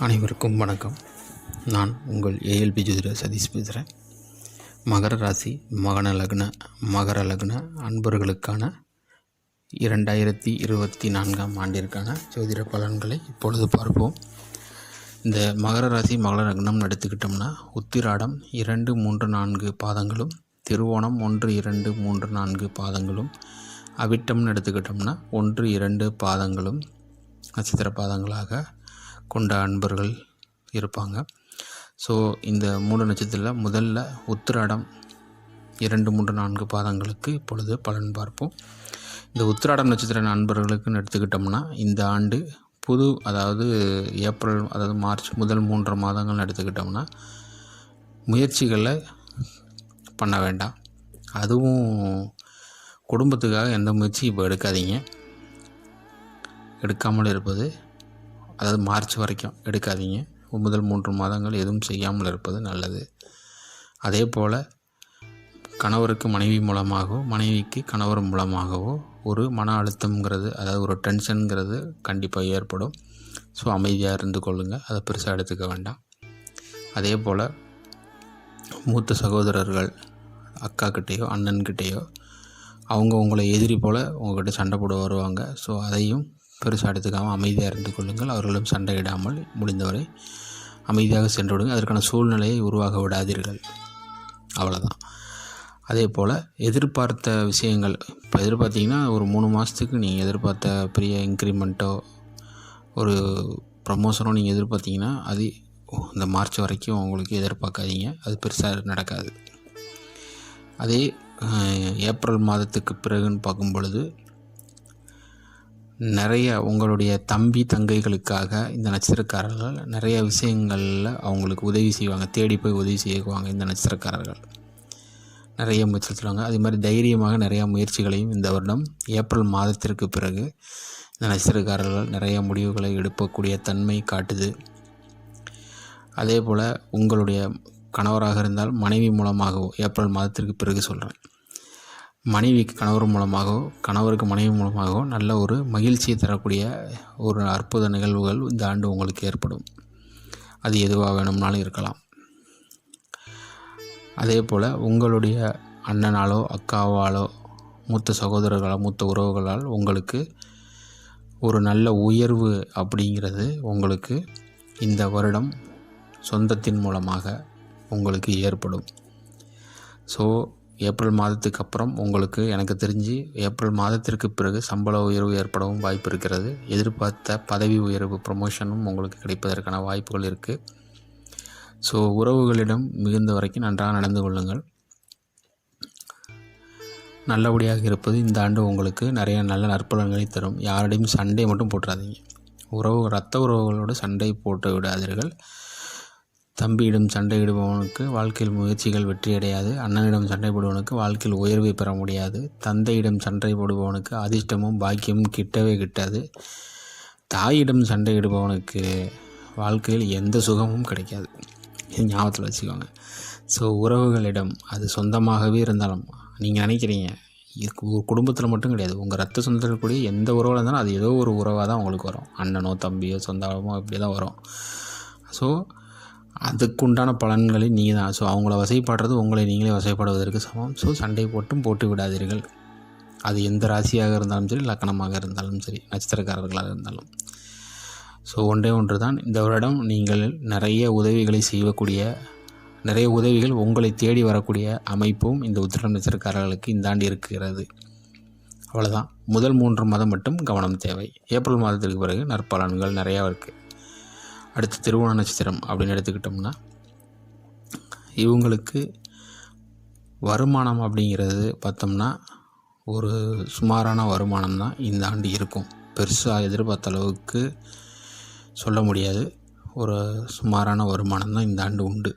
அனைவருக்கும் வணக்கம். நான் உங்கள் ஏஎல்பி ஜோதிடர் சதீஷ் பேசுகிறேன் மகர ராசி மகன லக்ன மகர லக்ன அன்பர்களுக்கான இரண்டாயிரத்தி இருபத்தி நான்காம் ஆண்டிற்கான ஜோதிட பலன்களை இப்பொழுது பார்ப்போம். இந்த மகர ராசி மகர லக்னம் எடுத்துக்கிட்டோம்னா உத்திராடம் இரண்டு மூன்று நான்கு பாதங்களும் திருவோணம் ஒன்று இரண்டு மூன்று நான்கு பாதங்களும் அவிட்டம்னு எடுத்துக்கிட்டோம்னா ஒன்று இரண்டு பாதங்களும் நட்சத்திர பாதங்களாக கொண்ட அன்பர்கள் இருப்பாங்க. ஸோ இந்த மூட நட்சத்திரத்தில் முதல்ல உத்திராடம் இரண்டு மூன்று நான்கு பாதங்களுக்கு இப்பொழுது பலன் பார்ப்போம். இந்த உத்திராடம் நட்சத்திர நண்பர்களுக்குன்னு எடுத்துக்கிட்டோம்னா இந்த ஆண்டு புது அதாவது ஏப்ரல் அதாவது மார்ச் முதல் மூன்று மாதங்கள்னு எடுத்துக்கிட்டோம்னா முயற்சிகளை பண்ண வேண்டாம். அதுவும் குடும்பத்துக்காக எந்த முயற்சியும் இப்போ எடுக்காதீங்க. எடுக்காமல் இருப்பது அதாவது மார்ச் வரைக்கும் எடுக்காதீங்க. முதல் மூன்று மாதங்கள் எதுவும் செய்யாமல் இருப்பது நல்லது. அதே போல் கணவருக்கு மனைவி மூலமாகவோ மனைவிக்கு கணவர் மூலமாகவோ ஒரு மன அழுத்தம்ங்கிறது அதாவது ஒரு டென்ஷனுங்கிறது கண்டிப்பாக ஏற்படும். ஸோ அமைதியாக இருந்து கொள்ளுங்கள் அதை பெருசாக எடுத்துக்க வேண்டாம். அதே போல் மூத்த சகோதரர்கள் அக்காக்கிட்டேயோ அண்ணன்கிட்டேயோ அவங்க உங்களை எதிரி போல் உங்கள்கிட்ட சண்டை போட வருவாங்க. ஸோ அதையும் பெருசாக எடுத்துக்காமல் அமைதியாக இருந்து கொள்ளுங்கள். அவர்களும் சண்டையிடாமல் முடிந்தவரை அமைதியாக சென்று விடுங்கள். அதற்கான சூழ்நிலையை உருவாக விடாதீர்கள். அவ்வளோதான் அதே போல் எதிர்பார்த்த விஷயங்கள் இப்போ எதிர்பார்த்தீங்கன்னா ஒரு மூணு மாதத்துக்கு நீங்கள் எதிர்பார்த்த பெரிய இன்க்ரிமெண்ட்டோ ஒரு ப்ரமோஷனோ நீங்கள் எதிர்பார்த்தீங்கன்னா அது இந்த மார்ச் வரைக்கும் உங்களுக்கு எதிர்பார்க்காதீங்க. அது பெருசாக நடக்காது. அதே ஏப்ரல் மாதத்துக்கு பிறகுன்னு பார்க்கும் பொழுது நிறைய உங்களுடைய தம்பி தங்கைகளுக்காக இந்த நட்சத்திரக்காரர்கள் நிறைய விஷயங்களில் அவங்களுக்கு உதவி செய்வாங்க. தேடி போய் உதவி செய்வாங்க இந்த நட்சத்திரக்காரர்கள். நிறைய முயற்சி செய்வாங்க அதே மாதிரி தைரியமாக நிறையா முயற்சிகளையும் இந்த வருடம் ஏப்ரல் மாதத்திற்கு பிறகு இந்த நட்சத்திரக்காரர்கள் நிறைய முடிவுகளை எடுக்கக்கூடிய தன்மை காட்டுது. அதே போல் உங்களுடைய கணவராக இருந்தால் மனைவி மூலமாகவோ ஏப்ரல் மாதத்திற்கு பிறகு சொல்கிறேன் மனைவிக்கு கணவர் மூலமாகவோ கணவருக்கு மனைவி மூலமாகவோ நல்ல ஒரு மகிழ்ச்சியை தரக்கூடிய ஒரு அற்புத நிகழ்வுகள் இந்த ஆண்டு உங்களுக்கு ஏற்படும். அது எதுவாக வேணும்னாலும் இருக்கலாம். அதே போல் உங்களுடைய அண்ணனாலோ அக்காவாலோ மூத்த சகோதரர்களோ மூத்த உறவுகளால் உங்களுக்கு ஒரு நல்ல உயர்வு அப்படிங்கிறது உங்களுக்கு இந்த வருடம் சொந்தத்தின் மூலமாக உங்களுக்கு ஏற்படும். ஸோ ஏப்ரல் மாதத்துக்கு அப்புறம் உங்களுக்கு எனக்கு தெரிஞ்சு ஏப்ரல் மாதத்திற்கு பிறகு சம்பள உயர்வு ஏற்படவும் வாய்ப்பு இருக்கிறது. எதிர்பார்த்த பதவி உயர்வு ப்ரமோஷனும் உங்களுக்கு கிடைப்பதற்கான வாய்ப்புகள் இருக்குது ஸோ உறவுகளிடம் மிகுந்த வரைக்கும் நன்றாக நடந்து கொள்ளுங்கள். நல்லபடியாக இருப்பது இந்த ஆண்டு உங்களுக்கு நிறைய நல்ல நற்பலன்களை தரும். யாரிடையும் சண்டை மட்டும் போட்டுறாதீங்க. உறவு ரத்த உறவுகளோடு சண்டை போட்டு விடாதீர்கள். தம்பியிடம் சண்டையிடுபவனுக்கு வாழ்க்கையில் முயற்சிகள் வெற்றியடையாது. அண்ணனிடம் சண்டை போடுபவனுக்கு வாழ்க்கையில் உயர்வை பெற முடியாது. தந்தையிடம் சண்டை போடுபவனுக்கு அதிர்ஷ்டமும் பாக்கியமும் கிட்டவே கிட்டாது. தாயிடம் சண்டையிடுபவனுக்கு வாழ்க்கையில் எந்த சுகமும் கிடைக்காது. இது ஞாபகத்தில் வச்சுக்கோங்க. ஸோ உறவுகளிடம் அது சொந்தமாகவே இருந்தாலும் நீங்கள் நினைக்கிறீங்க இது ஒரு குடும்பத்தில் மட்டும் கிடையாது. உங்கள் ரத்த சொந்தத்தில் கூடிய எந்த உறவில் இருந்தாலும் அது ஏதோ ஒரு உறவாக தான் உங்களுக்கு வரும். அண்ணனோ தம்பியோ சொந்தமோ இப்படி தான் வரும். ஸோ அதுக்குண்டான பலன்களை நீங்கள் தான் ஸோ அவங்கள வசைப்படுறது உங்களை நீங்களே வசைப்படுவதற்கு சமம். ஸோ சண்டை போட்டும் போட்டு விடாதீர்கள். அது எந்த ராசியாக இருந்தாலும் சரி லக்கணமாக இருந்தாலும் சரி நட்சத்திரக்காரர்களாக இருந்தாலும். ஸோ ஒன்றே ஒன்று தான் இந்த வருடம் நீங்கள் நிறைய உதவிகளை செய்யக்கூடிய நிறைய உதவிகள் உங்களை தேடி வரக்கூடிய அமைப்பும் இந்த உத்திரம் நட்சத்திரக்காரர்களுக்கு இந்த ஆண்டு இருக்கிறது. அவ்வளோதான் முதல் மூன்று மாதம் மட்டும் கவனம் தேவை. ஏப்ரல் மாதத்திற்கு பிறகு நற்பலன்கள் நிறையா இருக்குது அடுத்து திருவோண நட்சத்திரம் அப்படின்னு எடுத்துக்கிட்டோம்னா இவங்களுக்கு வருமானம் அப்படிங்கிறது பார்த்தோம்னா ஒரு சுமாரான வருமானம் தான் இந்த ஆண்டு இருக்கும். பெருசாக எதிர்பார்த்த அளவுக்கு சொல்ல முடியாது. ஒரு சுமாரான வருமானம் தான் இந்த ஆண்டு உண்டு.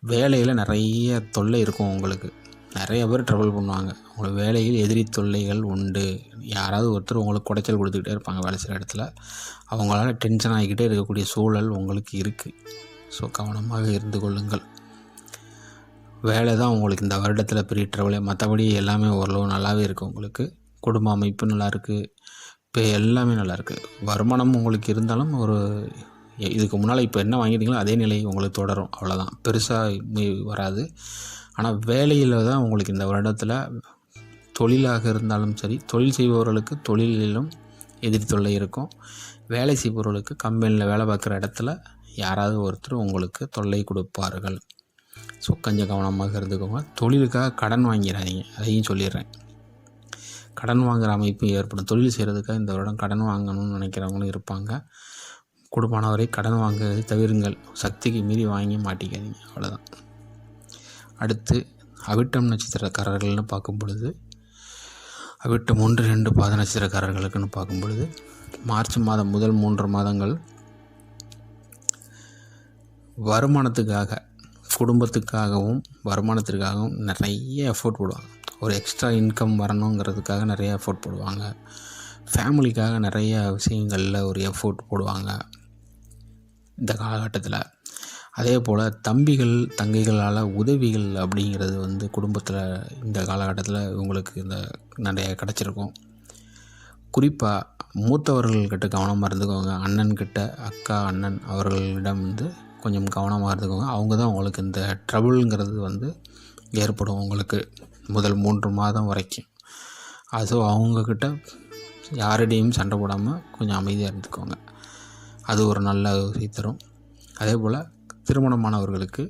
வேலையில் நிறைய தொல்லை இருக்கும் உங்களுக்கு. நிறைய பேர் ட்ரபிள் பண்ணுவாங்க. உங்களுக்கு வேலையில் எதிரி தொல்லைகள் உண்டு. யாராவது ஒருத்தர் உங்களுக்கு குடைச்சல் கொடுத்துக்கிட்டே இருப்பாங்க வேலை செய்கிற இடத்துல. அவங்களால டென்ஷன் ஆகிக்கிட்டே இருக்கக்கூடிய சூழல் உங்களுக்கு இருக்குது ஸோ கவனமாக இருந்து கொள்ளுங்கள். வேலை தான் உங்களுக்கு இந்த வருடத்தில் பெரிய ட்ரபிளே மற்றபடி எல்லாமே ஓரளவு நல்லாவே இருக்குது உங்களுக்கு. குடும்ப அமைப்பு நல்லாயிருக்கு இப்போ எல்லாமே நல்லாயிருக்கு வருமானம் உங்களுக்கு இருந்தாலும் ஒரு இதுக்கு முன்னால் இப்போ என்ன வாங்கிட்டீங்களோ அதே நிலை உங்களுக்கு தொடரும். அவ்வளோதான் பெருசாக வராது. ஆனால் வேலையில் தான் உங்களுக்கு இந்த வருடத்தில் தொழிலாக இருந்தாலும் சரி தொழில் செய்பவர்களுக்கு தொழிலிலும் எதிரி தொல்லை இருக்கும். வேலை செய்பவர்களுக்கு கம்பெனியில் வேலை பார்க்குற இடத்துல யாராவது ஒருத்தர் உங்களுக்கு தொல்லை கொடுப்பார்கள். ஸோ கொஞ்சம் கவனமாக இருந்துக்கோங்க. தொழிலுக்காக கடன் வாங்கிடாதீங்க அதையும் சொல்லிடுறேன். கடன் வாங்குகிற அமைப்பு ஏற்படும். தொழில் செய்கிறதுக்காக இந்த வருடம் கடன் வாங்கணும்னு நினைக்கிறவங்களும் இருப்பாங்க. கொடுப்பானவரை கடன் வாங்குவதை தவிருங்கள். சக்திக்கு மீறி வாங்கி மாட்டிக்காதீங்க அவ்வளோதான் அடுத்து அவிட்டம் நட்சத்திரக்காரர்கள்னு பார்க்கும் பொழுது அவிட்டம் ஒன்று ரெண்டு பாத நட்சத்திரக்காரர்களுக்குன்னு பார்க்கும் பொழுது மார்ச் மாதம் முதல் மூன்று மாதங்கள் வருமானத்துக்காக குடும்பத்துக்காகவும் வருமானத்திற்காகவும் நிறைய எஃபோர்ட் போடுவாங்க. ஒரு எக்ஸ்ட்ரா இன்கம் வரணுங்கிறதுக்காக நிறைய எஃபோர்ட் போடுவாங்க. ஃபேமிலிக்காக நிறைய விஷயங்களில் ஒரு எஃபோர்ட் போடுவாங்க. இந்த காலகட்டத்தில். அதே போல் தம்பிகள் தங்கைகளால் உதவிகள் அப்படிங்கிறது வந்து குடும்பத்தில் இந்த காலகட்டத்தில் இவங்களுக்கு இந்த நிறைய கிடச்சிருக்கும். குறிப்பாக மூத்தவர்கள்கிட்ட கவனமாக இருந்துக்கோங்க. அண்ணன்கிட்ட அக்கா அண்ணன் அவர்களிடம் வந்து கொஞ்சம் கவனமாக இருந்துக்கோங்க. அவங்க தான் உங்களுக்கு இந்த ட்ரபுளுங்கிறது வந்து ஏற்படும் உங்களுக்கு முதல் மூன்று மாதம் வரைக்கும். அது அவங்கக்கிட்ட யாரிடையும் சண்டை போடாமல் கொஞ்சம் அமைதியாக இருந்துக்கோங்க. அது ஒரு நல்ல உதவி தரும். அதே போல் திருமணமானவர்களுக்கு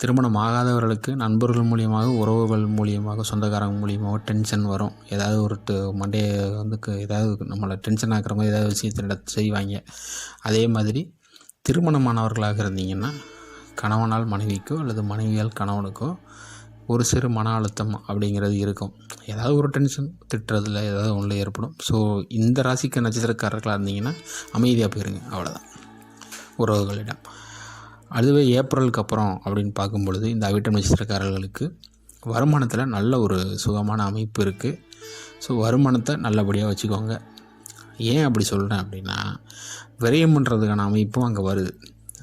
திருமணம் ஆகாதவர்களுக்கு நண்பர்கள் மூலியமாக உறவுகள் மூலியமாக சொந்தக்காரங்க மூலியமாக டென்ஷன் வரும். ஏதாவது ஒரு மண்டையை வந்து ஏதாவது நம்மளை டென்ஷன் ஆக்கிற மாதிரி ஏதாவது விஷயத்தை செய்வாங்க. அதே மாதிரி திருமணமானவர்களாக இருந்தீங்கன்னா கணவனால் மனைவிக்கோ அல்லது மனைவியால் கணவனுக்கோ ஒரு சிறு மன அழுத்தம் அப்படிங்கிறது இருக்கும். ஏதாவது ஒரு டென்ஷன் திட்டுறதுல ஏதாவது ஒன்று ஏற்படும். ஸோ இந்த ராசிக்கு நட்சத்திரக்காரர்களாக இருந்தீங்கன்னா அமைதியாக போயிருங்க. அவ்வளோதான் உறவுகளிடம். அதுவே ஏப்ரலுக்கு அப்புறம் அப்படின்னு பார்க்கும் பொழுது இந்த அவிட்டம் நட்சத்திரக்காரர்களுக்கு வருமானத்தில் நல்ல ஒரு சுகமான அமைப்பு இருக்குது ஸோ வருமானத்தை நல்லபடியாக வச்சுக்கோங்க. ஏன் அப்படி சொல்கிறேன் அப்படின்னா விரயம் பண்ணுறதுக்கான அமைப்பும் அங்கே வருது.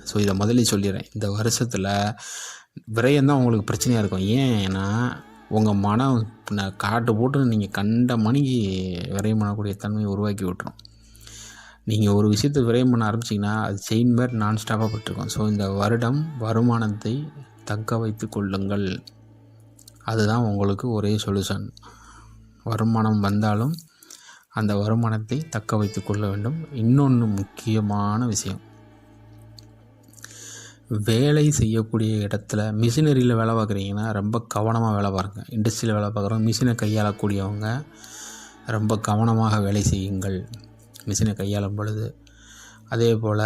ஸோ இதை முதல்ல சொல்லிடுறேன். இந்த வருஷத்தில் விரயம் தான் உங்களுக்கு பிரச்சனையாக இருக்கும். ஏன்னா உங்கள் மனம் காட்டு போட்டு நீங்கள் கண்ட மணிக்கு விரயம் பண்ணக்கூடிய தன்மையை உருவாக்கி விட்டுரும். நீங்கள் ஒரு விஷயத்தை விரைவு பண்ண ஆரம்பிச்சிங்கன்னா அது செயின் மாதிரி நான் ஸ்டாப்பாக பட்டிருக்கோம் ஸோ இந்த வருடம் வருமானத்தை தக்க வைத்து கொள்ளுங்கள். அதுதான் உங்களுக்கு ஒரே சொல்யூஷன் வருமானம் வந்தாலும் அந்த வருமானத்தை தக்க வைத்து கொள்ள வேண்டும். இன்னொன்று முக்கியமான விஷயம். வேலை செய்யக்கூடிய இடத்துல மிஷினரியில் வேலை பார்க்குறீங்கன்னா ரொம்ப கவனமாக வேலை பாருங்கள் இண்டஸ்ட்ரியில் வேலை பார்க்குறவங்க மிஷினை கையாளக்கூடியவங்க ரொம்ப கவனமாக வேலை செய்யுங்கள். மிஷினை கையாளும் பொழுது அதே போல்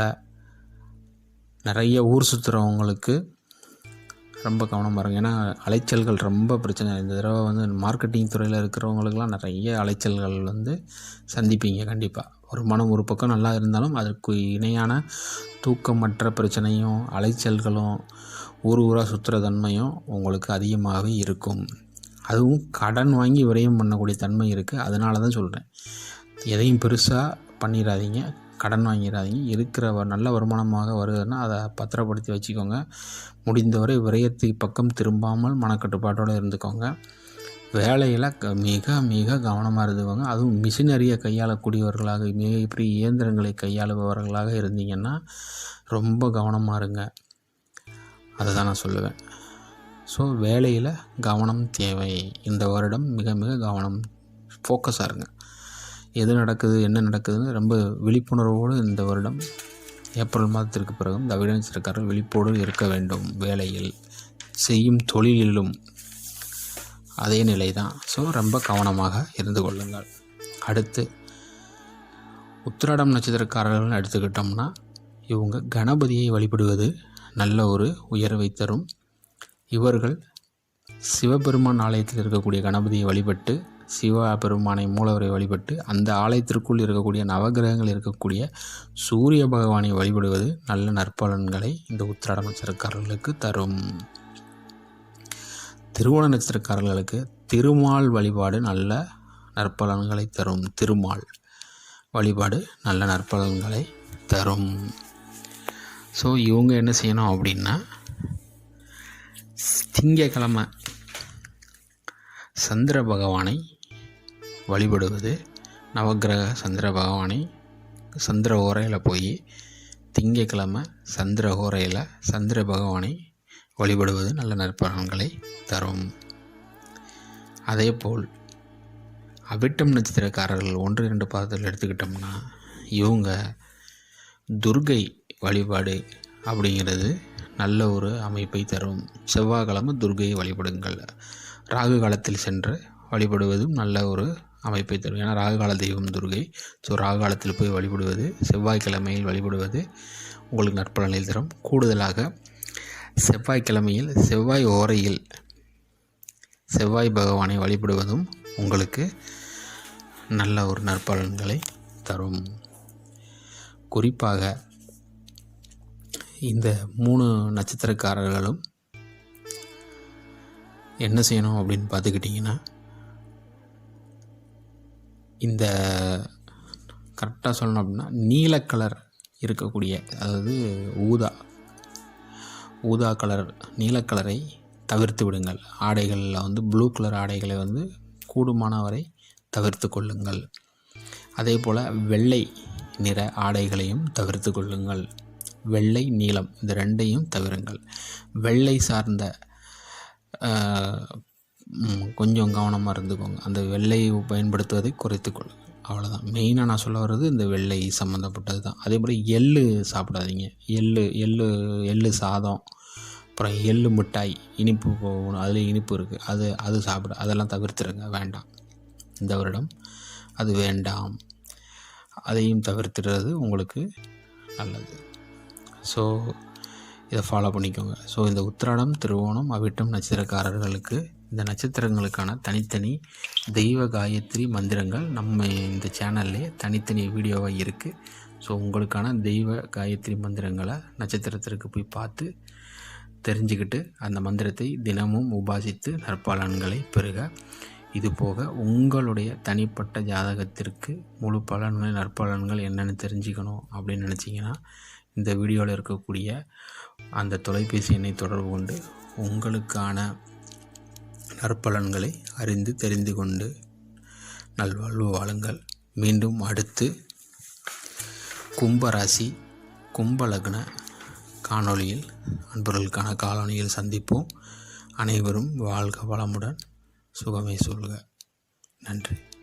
நிறைய ஊர் சுற்றுறவங்களுக்கு ரொம்ப கவனம் பாருங்கள் ஏன்னா அலைச்சல்கள் ரொம்ப பிரச்சனை. இந்த தடவை வந்து மார்க்கெட்டிங் துறையில் இருக்கிறவங்களுக்குலாம் நிறைய அலைச்சல்கள் வந்து சந்திப்பீங்க கண்டிப்பாக ஒரு மனம் ஒரு பக்கம் நல்லா இருந்தாலும் அதற்கு இணையான தூக்கமற்ற பிரச்சனையும் அலைச்சல்களும் ஊர் ஊராக சுற்றுற தன்மையும் உங்களுக்கு அதிகமாகவே இருக்கும். அதுவும் கடன் வாங்கி விரயம் பண்ணக்கூடிய தன்மை இருக்குது அதனால தான் சொல்கிறேன் எதையும் பெருசாக பண்ணிடாதீங்க கடன் வாங்கிடாதீங்க. இருக்கிற வ- நல்ல வருமானமாக வருதுன்னா அதை பத்திரப்படுத்தி வச்சுக்கோங்க. முடிந்தவரை விரயத்தை பக்கம் திரும்பாமல் மனக்கட்டுப்பாட்டோடு இருந்துக்கோங்க. வேலையில் க மிக மிக கவனமாக இருந்துக்கோங்க. அதுவும் மிஷினரியை கையாளக்கூடியவர்களாக மிகப்பெரிய இயந்திரங்களை கையாளுபவர்களாக இருந்தீங்கன்னா ரொம்ப கவனமாக இருங்க. அதை தான் நான் சொல்லுவேன். ஸோ வேலையில் கவனம் தேவை. இந்த வருடம் மிக மிக கவனம். ஃபோக்கஸாக இருங்க. எது நடக்குது என்ன நடக்குதுன்னு ரொம்ப விழிப்புணர்வோடு இந்த வருடம் ஏப்ரல் மாதத்திற்கு பிறகு இந்த அவிடன்சிருக்காரர்கள் விழிப்போடு இருக்க வேண்டும் வேலையில் செய்யும் தொழிலிலும். அதே நிலை தான் ஸோ ரொம்ப கவனமாக இருந்து கொள்ளுங்கள். அடுத்து உத்திராடம் நட்சத்திரக்காரர்கள்னு எடுத்துக்கிட்டோம்னா இவங்க கணபதியை வழிபடுவது நல்ல ஒரு உயர்வை தரும். இவர்கள் சிவபெருமான் ஆலயத்தில் இருக்கக்கூடிய கணபதியை வழிபட்டு சிவபெருமானை மூலவரை வழிபட்டு அந்த ஆலயத்திற்குள் இருக்கக்கூடிய நவகிரகங்கள் இருக்கக்கூடிய சூரிய பகவானை வழிபடுவது நல்ல நற்பலன்களை இந்த உத்திராட நட்சத்திரக்காரர்களுக்கு தரும். திருவோண நட்சத்திரக்காரர்களுக்கு திருமால் வழிபாடு நல்ல நற்பலன்களை தரும். திருமால் வழிபாடு நல்ல நற்பலன்களை தரும். ஸோ இவங்க என்ன செய்யணும் அப்படின்னா திங்கக்கிழமை சந்திர பகவானை வழிபடுவது. நவக்கிரக சந்திர பகவானை சந்திர ஓரையில் போய் திங்கக்கிழமை சந்திரஹோரையில் சந்திர பகவானை வழிபடுவது நல்ல நற்பலன்களை தரும். அதேபோல் அவிட்டம் நட்சத்திரக்காரர்கள் ஒன்று இரண்டு பாதத்தில் எடுத்துக்கிட்டோம்னா இவங்க துர்கை வழிபாடு அப்படிங்கிறது நல்ல ஒரு அமைப்பை தரும். செவ்வாய்க்கிழமை துர்கையை வழிபடுங்கள். ராகு காலத்தில் சென்று வழிபடுவதும் நல்ல ஒரு அமைப்பை தரும். ஏன்னா ராகு கால தெய்வம் துர்கை. ஸோ ராகு காலத்தில் போய் வழிபடுவது செவ்வாய்க்கிழமையில் வழிபடுவது உங்களுக்கு நற்பலனை தரும். கூடுதலாக செவ்வாய்க்கிழமையில் செவ்வாய் ஓரையில் செவ்வாய் பகவானை வழிபடுவதும் உங்களுக்கு நல்ல ஒரு நற்பலன்களை தரும். குறிப்பாக இந்த மூணு நட்சத்திரக்காரர்களும் என்ன செய்யணும் அப்படின்னு பார்த்துக்கிட்டிங்கன்னா இந்த கரெக்டாக சொல்லணும் அப்படின்னா நீல கலர் இருக்கக்கூடிய அதாவது ஊதா ஊதா கலர் நீல கலரை தவிர்த்து விடுங்கள். ஆடைகளில் வந்து ப்ளூ கலர் ஆடைகளை வந்து கூடுமான வரை தவிர்த்து கொள்ளுங்கள். அதே போல் வெள்ளை நிற ஆடைகளையும் தவிர்த்து கொள்ளுங்கள். வெள்ளை நீலம் இந்த ரெண்டையும் தவிருங்கள். வெள்ளை சார்ந்த கொஞ்சம் கவனமாக இருந்துக்கோங்க. அந்த வெள்ளையை பயன்படுத்துவதை குறைத்து கொள்ளுங்கள் அவ்வளோதான் மெயினாக நான் சொல்ல வர்றது இந்த வெள்ளை சம்மந்தப்பட்டது தான். அதே போல் எள்ளு சாப்பிடாதீங்க. எள்ளு எள்ளு எள்ளு சாதம் அப்புறம் எள்ளு மிட்டாய் இனிப்பு போகணும் அதில் இனிப்பு இருக்குது அது அது சாப்பிட அதெல்லாம் தவிர்த்துருங்க. வேண்டாம். இந்த வருடம் அது வேண்டாம். அதையும் தவிர்த்துடுறது உங்களுக்கு நல்லது. ஸோ இதை ஃபாலோ பண்ணிக்கோங்க. ஸோ இந்த உத்திராடம் திருவோணம் அவிட்டம் நட்சத்திரக்காரர்களுக்கு இந்த நட்சத்திரங்களுக்கான தனித்தனி தெய்வ காயத்ரி மந்திரங்கள் நம்ம இந்த சேனல்லே தனித்தனி வீடியோவாக இருக்குது ஸோ உங்களுக்கான தெய்வ காயத்ரி மந்திரங்களை நட்சத்திரத்திற்கு போய் பார்த்து தெரிஞ்சுக்கிட்டு அந்த மந்திரத்தை தினமும் உபாசித்து நற்பலன்களை பெறுக. இது போக உங்களுடைய தனிப்பட்ட ஜாதகத்திற்கு முழு பலன்கள் நற்பலன்கள் என்னென்னு தெரிஞ்சுக்கணும் அப்படின்னு நினச்சிங்கன்னா இந்த வீடியோவில் இருக்கக்கூடிய அந்த தொலைபேசி எண்ணை தொடர்பு கொண்டு உங்களுக்கான நற்பலன்களை அறிந்து தெரிந்து கொண்டு நல்வாழ்வு வாழுங்கள். மீண்டும் அடுத்து கும்பராசி கும்பலக்ன காணொளியில் அன்பர்களுக்கான காலனியில் சந்திப்போம். அனைவரும் வாழ்க வளமுடன். சுகமே சொல்க. நன்றி.